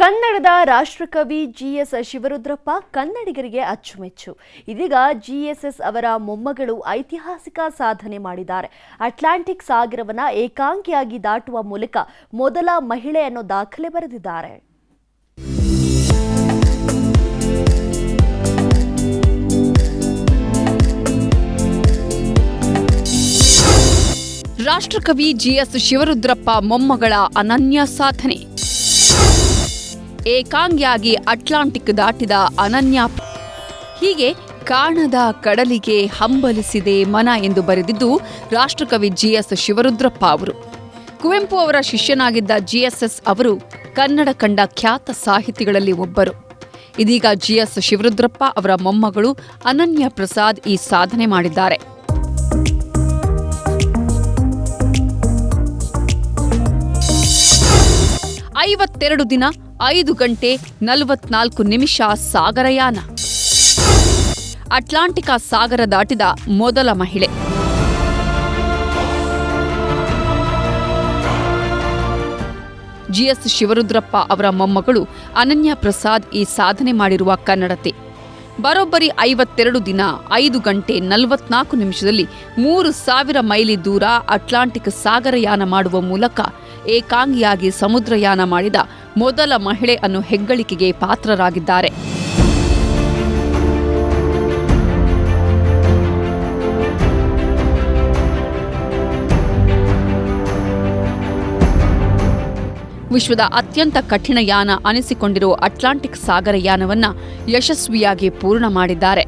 ಕನ್ನಡದ ರಾಷ್ಟ್ರಕವಿ G S Shivarudrappa ಕನ್ನಡಿಗರಿಗೆ ಅಚ್ಚುಮೆಚ್ಚು. ಇದೀಗ ಜಿ ಎಸ್ ಎಸ್ ಅವರ ಮೊಮ್ಮಗಳು ಐತಿಹಾಸಿಕ ಸಾಧನೆ ಮಾಡಿದ್ದಾರೆ. ಅಟ್ಲಾಂಟಿಕ್ ಸಾಗರವನ್ನ ಏಕಾಂಗಿಯಾಗಿ ದಾಟುವ ಮೂಲಕ ಮೊದಲ ಮಹಿಳೆ ಅನ್ನೋ ದಾಖಲೆ ಬರೆದಿದ್ದಾರೆ. ರಾಷ್ಟ್ರಕವಿ ಜಿ ಎಸ್ ಶಿವರುದ್ರಪ್ಪ ಮೊಮ್ಮಗಳ ಅನನ್ಯ ಸಾಧನೆ. ಏಕಾಂಗಿಯಾಗಿ ಅಟ್ಲಾಂಟಿಕ್ ದಾಟಿದ ಅನನ್ಯ. ಹೀಗೆ ಕಾಣದ ಕಡಲಿಗೆ ಹಂಬಲಿಸಿದೆ ಮನ ಎಂದು ಬರೆದಿದ್ದು ರಾಷ್ಟ್ರಕವಿ ಜಿಎಸ್ ಶಿವರುದ್ರಪ್ಪ ಅವರು. ಕುವೆಂಪು ಅವರ ಶಿಷ್ಯನಾಗಿದ್ದ ಜಿಎಸ್ಎಸ್ ಅವರು ಕನ್ನಡ ಕಂಡ ಖ್ಯಾತ ಸಾಹಿತಿಗಳಲ್ಲಿ ಒಬ್ಬರು. ಇದೀಗ ಜಿಎಸ್ ಶಿವರುದ್ರಪ್ಪ ಅವರ ಮೊಮ್ಮಗಳು ಅನನ್ಯ ಪ್ರಸಾದ್ ಈ ಸಾಧನೆ ಮಾಡಿದ್ದಾರೆ. ಐವತ್ತೆರಡು ದಿನ ಐದು ಗಂಟೆ ನಲವತ್ನಾಲ್ಕು ನಿಮಿಷ ಸಾಗರಯಾನ. ಅಟ್ಲಾಂಟಿಕಾ ಸಾಗರ ದಾಟಿದ ಮೊದಲ ಮಹಿಳೆ. ಜಿಎಸ್ ಶಿವರುದ್ರಪ್ಪ ಅವರ ಮೊಮ್ಮಗಳು ಅನನ್ಯ ಪ್ರಸಾದ್ ಈ ಸಾಧನೆ ಮಾಡಿರುವ ಕನ್ನಡತೆ. ಬರೋಬ್ಬರಿ ಐವತ್ತೆರಡು ದಿನ ಐದು ಗಂಟೆ ನಲವತ್ನಾಲ್ಕು ನಿಮಿಷದಲ್ಲಿ ಮೂರು ಸಾವಿರ ಮೈಲಿ ದೂರ ಅಟ್ಲಾಂಟಿಕ್ ಸಾಗರಯಾನ ಮಾಡುವ ಮೂಲಕ ಏಕಾಂಗಿಯಾಗಿ ಸಮುದ್ರಯಾನ ಮಾಡಿದ ಮೊದಲ ಮಹಿಳೆ ಅನ್ನೋ ಹೆಗ್ಗಳಿಕೆಗೆ ಪಾತ್ರರಾಗಿದ್ದಾರೆ. ವಿಶ್ವದ ಅತ್ಯಂತ ಕಠಿಣ ಯಾನ ಅನಿಸಿಕೊಂಡಿರುವ ಅಟ್ಲಾಂಟಿಕ್ ಸಾಗರಯಾನವನ್ನ ಯಶಸ್ವಿಯಾಗಿ ಪೂರ್ಣ ಮಾಡಿದ್ದಾರೆ.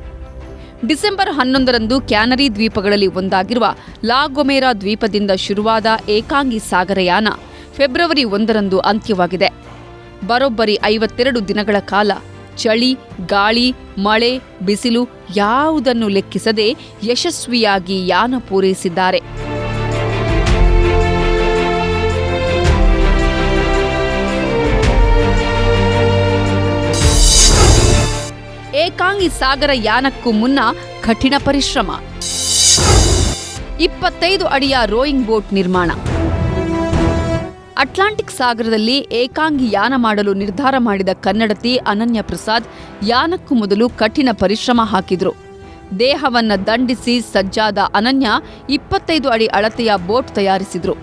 ಡಿಸೆಂಬರ್ ಹನ್ನೊಂದರಂದು ಕ್ಯಾನರಿ ದ್ವೀಪಗಳಲ್ಲಿ ಒಂದಾಗಿರುವ ಲಾಗೊಮೇರಾ ದ್ವೀಪದಿಂದ ಶುರುವಾದ ಏಕಾಂಗಿ ಸಾಗರಯಾನ ಫೆಬ್ರವರಿ ಒಂದರಂದು ಅಂತ್ಯವಾಗಿದೆ. ಬರೋಬ್ಬರಿ ಐವತ್ತೆರಡು ದಿನಗಳ ಕಾಲ ಚಳಿ, ಗಾಳಿ, ಮಳೆ, ಬಿಸಿಲು ಯಾವುದನ್ನು ಲೆಕ್ಕಿಸದೆ ಯಶಸ್ವಿಯಾಗಿ ಯಾನ ಪೂರೈಸಿದ್ದಾರೆ. ಏಕಾಂಗಿ ಸಾಗರ ಯಾನಕ್ಕೂ ಮುನ್ನ ಕಠಿಣ ಪರಿಶ್ರಮ. ಇಪ್ಪತ್ತೈದು ಅಡಿಯ ರೋಯಿಂಗ್ ಬೋಟ್ ನಿರ್ಮಾಣ. ಅಟ್ಲಾಂಟಿಕ್ ಸಾಗರದಲ್ಲಿ ಏಕಾಂಗಿ ಯಾನ ಮಾಡಲು ನಿರ್ಧಾರ ಮಾಡಿದ ಕನ್ನಡತಿ ಅನನ್ಯ ಪ್ರಸಾದ್ ಯಾನಕ್ಕೂ ಮೊದಲು ಕಠಿಣ ಪರಿಶ್ರಮ ಹಾಕಿದ್ರು. ದೇಹವನ್ನು ದಂಡಿಸಿ ಸಜ್ಜಾದ ಅನನ್ಯ ಇಪ್ಪತ್ತೈದು ಅಡಿ ಅಳತೆಯ ಬೋಟ್ ತಯಾರಿಸಿದ್ರು.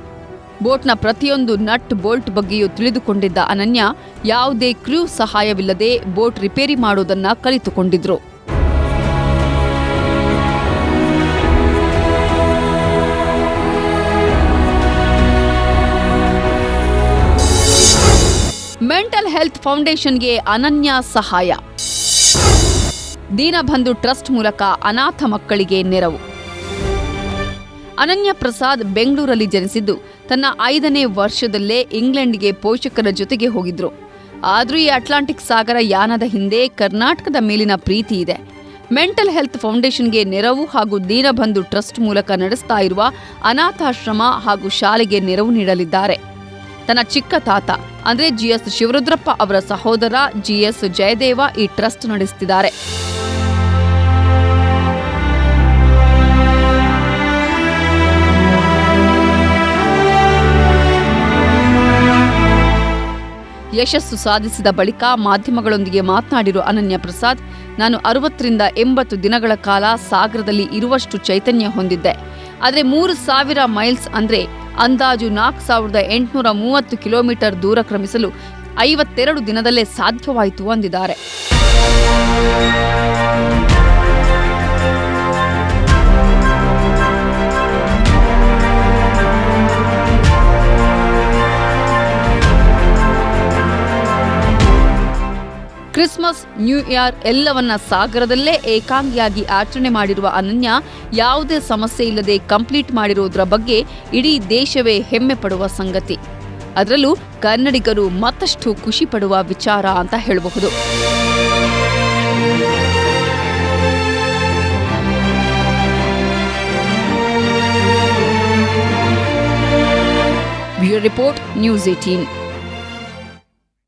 ಬೋಟ್ನ ಪ್ರತಿಯೊಂದು ನಟ್ ಬೋಲ್ಟ್ ಬಗ್ಗೆಯೂ ತಿಳಿದುಕೊಂಡಿದ್ದ ಅನನ್ಯ, ಯಾವುದೇ ಕ್ರೂ ಸಹಾಯವಿಲ್ಲದೆ ಬೋಟ್ ರಿಪೇರಿ ಮಾಡುವುದನ್ನು ಕಲಿತುಕೊಂಡಿದ್ರು. ಮೆಂಟಲ್ ಹೆಲ್ತ್ ಫೌಂಡೇಶನ್ಗೆ ಅನನ್ಯ ಸಹಾಯ. ದೀನಬಂಧು ಟ್ರಸ್ಟ್ ಮೂಲಕ ಅನಾಥ ಮಕ್ಕಳಿಗೆ ನೆರವು. ಅನನ್ಯ ಪ್ರಸಾದ್ ಬೆಂಗಳೂರಲ್ಲಿ ಜನಿಸಿದ್ದು, ತನ್ನ ಐದನೇ ವರ್ಷದಲ್ಲೇ ಇಂಗ್ಲೆಂಡ್ಗೆ ಪೋಷಕರ ಜೊತೆಗೆ ಹೋಗಿದ್ರು. ಆದ್ರೂ ಈ ಅಟ್ಲಾಂಟಿಕ್ ಸಾಗರ ಯಾನದ ಹಿಂದೆ ಕರ್ನಾಟಕದ ಮೇಲಿನ ಪ್ರೀತಿ ಇದೆ. ಮೆಂಟಲ್ ಹೆಲ್ತ್ ಫೌಂಡೇಶನ್ಗೆ ನೆರವು ಹಾಗೂ ದೀನಬಂಧು ಟ್ರಸ್ಟ್ ಮೂಲಕ ನಡೆಸ್ತಾ ಇರುವ ಅನಾಥಾಶ್ರಮ ಹಾಗೂ ಶಾಲೆಗೆ ನೆರವು ನೀಡಲಿದ್ದಾರೆ. ತನ್ನ ಚಿಕ್ಕ ತಾತ, ಅಂದ್ರೆ ಜಿಎಸ್ ಶಿವರುದ್ರಪ್ಪ ಅವರ ಸಹೋದರ ಜಿಎಸ್ ಜಯದೇವ ಈ ಟ್ರಸ್ಟ್ ನಡೆಸುತ್ತಿದ್ದಾರೆ ಯಶಸ್ಸು ಸಾಧಿಸಿದ ಬಳಿಕ ಮಾಧ್ಯಮಗಳೊಂದಿಗೆ ಮಾತನಾಡಿರುವ ಅನನ್ಯ ಪ್ರಸಾದ್, ನಾನು ಅರವತ್ತರಿಂದ ಎಂಬತ್ತು ದಿನಗಳ ಕಾಲ ಸಾಗರದಲ್ಲಿ ಇರುವಷ್ಟು ಚೈತನ್ಯ ಹೊಂದಿದ್ದೆ. ಆದರೆ ಮೂರು ಸಾವಿರ ಮೈಲ್ಸ್ ಅಂದರೆ ಅಂದಾಜು ನಾಲ್ಕು ಸಾವಿರದ ಎಂಟುನೂರ ಮೂವತ್ತು ಕಿಲೋಮೀಟರ್ ದೂರ ಕ್ರಮಿಸಲು ಐವತ್ತೆರಡು ದಿನದಲ್ಲೇ ಸಾಧ್ಯವಾಯಿತು ಅಂದಿದ್ದಾರೆ. ಕ್ರಿಸ್ಮಸ್, ನ್ಯೂ ಇಯರ್ ಎಲ್ಲವನ್ನ ಸಾಗರದಲ್ಲೇ ಏಕಾಂಗಿಯಾಗಿ ಆಚರಣೆ ಮಾಡಿರುವ ಅನನ್ಯ ಯಾವುದೇ ಸಮಸ್ಯೆ ಇಲ್ಲದೆ ಕಂಪ್ಲೀಟ್ ಮಾಡಿರುವುದರ ಬಗ್ಗೆ ಇಡೀ ದೇಶವೇ ಹೆಮ್ಮೆ ಪಡುವ ಸಂಗತಿ. ಅದರಲ್ಲೂ ಕನ್ನಡಿಗರು ಮತ್ತಷ್ಟು ಖುಷಿ ಪಡುವ ವಿಚಾರ ಅಂತ ಹೇಳಬಹುದು. Report, news eighteen